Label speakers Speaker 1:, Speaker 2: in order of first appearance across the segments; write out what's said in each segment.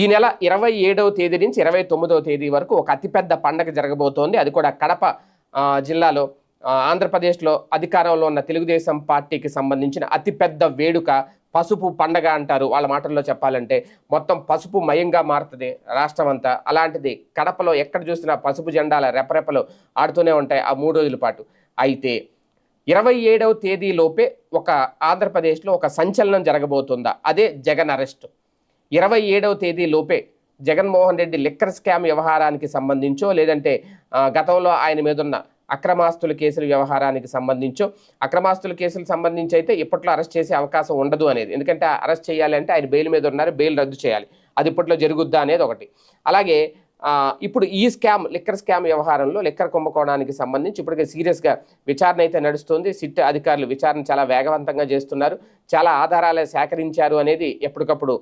Speaker 1: ఈ నెల ఇరవై ఏడవ తేదీ నుంచి ఇరవై తొమ్మిదవ తేదీ వరకు ఒక అతిపెద్ద పండగ జరగబోతోంది. అది కూడా కడప జిల్లాలో ఆంధ్రప్రదేశ్లో అధికారంలో ఉన్న తెలుగుదేశం పార్టీకి సంబంధించిన అతిపెద్ద వేడుక పసుపు పండగ అంటారు. వాళ్ళ మాటల్లో చెప్పాలంటే మొత్తం పసుపు మయంగా మారుతుంది రాష్ట్రం అంతా. అలాంటిది కడపలో ఎక్కడ చూసినా పసుపు జెండాల రెపరెపలు ఆడుతూనే ఉంటాయి ఆ మూడు రోజుల పాటు. అయితే ఇరవై ఏడవ తేదీలోపే ఒక ఆంధ్రప్రదేశ్లో ఒక సంచలనం జరగబోతుందా? అదే జగన్ అరెస్ట్. ఇరవై ఏడవ తేదీ లోపే జగన్మోహన్ రెడ్డి లిక్కర్ స్కామ్ వ్యవహారానికి సంబంధించో లేదంటే గతంలో ఆయన మీద ఉన్న అక్రమాస్తుల కేసుల వ్యవహారానికి సంబంధించో అక్రమాస్తుల కేసులకు సంబంధించి అయితే ఇప్పట్లో అరెస్ట్ చేసే అవకాశం ఉండదు అనేది. ఎందుకంటే అరెస్ట్ చేయాలి అంటే ఆయన బెయిల్ మీద ఉన్నారు బెయిల్ రద్దు చేయాలి. అది ఇప్పట్లో జరుగుద్దా అనేది ఒకటి. అలాగే ఇప్పుడు ఈ స్కామ్ లిక్కర్ స్కామ్ వ్యవహారంలో లిక్కర్ కుంభకోణానికి సంబంధించి ఇప్పటికే సీరియస్గా విచారణ అయితే నడుస్తుంది. సిట్ అధికారులు విచారణ చాలా వేగవంతంగా చేస్తున్నారు. చాలా ఆధారాలు సేకరించారు అనేది ఎప్పటికప్పుడు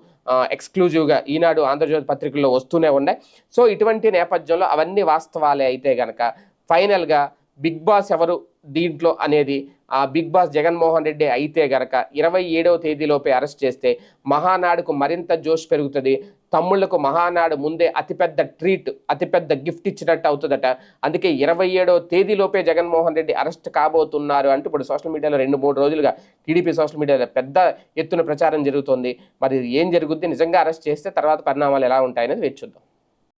Speaker 1: ఎక్స్క్లూజివ్గా ఈనాడు ఆంధ్రజ్యోతి పత్రికల్లో వస్తూనే ఉన్నాయి. సో ఇటువంటి నేపథ్యంలో అవన్నీ వాస్తవాలే అయితే గనక ఫైనల్గా బిగ్ బాస్ ఎవరు దీంట్లో అనేది ఆ బిగ్ బాస్ జగన్మోహన్ రెడ్డి అయితే గనక ఇరవై ఏడవ తేదీలోపే అరెస్ట్ చేస్తే మహానాడుకు మరింత జోష్ పెరుగుతుంది. తమ్ముళ్ళకు మహానాడు ముందే అతిపెద్ద ట్రీట్ అతిపెద్ద గిఫ్ట్ ఇచ్చినట్టు అవుతుందట. అందుకే ఇరవై ఏడవ తేదీలోపే జగన్మోహన్ రెడ్డి అరెస్ట్ కాబోతున్నారు అంటూ ఇప్పుడు సోషల్ మీడియాలో రెండు మూడు రోజులుగా టీడీపీ సోషల్ మీడియాలో పెద్ద ఎత్తున ప్రచారం జరుగుతోంది. మరి ఏం జరుగుద్ది? నిజంగా అరెస్ట్ చేస్తే తర్వాత పరిణామాలు ఎలా ఉంటాయనేది వేచి చూద్దాం.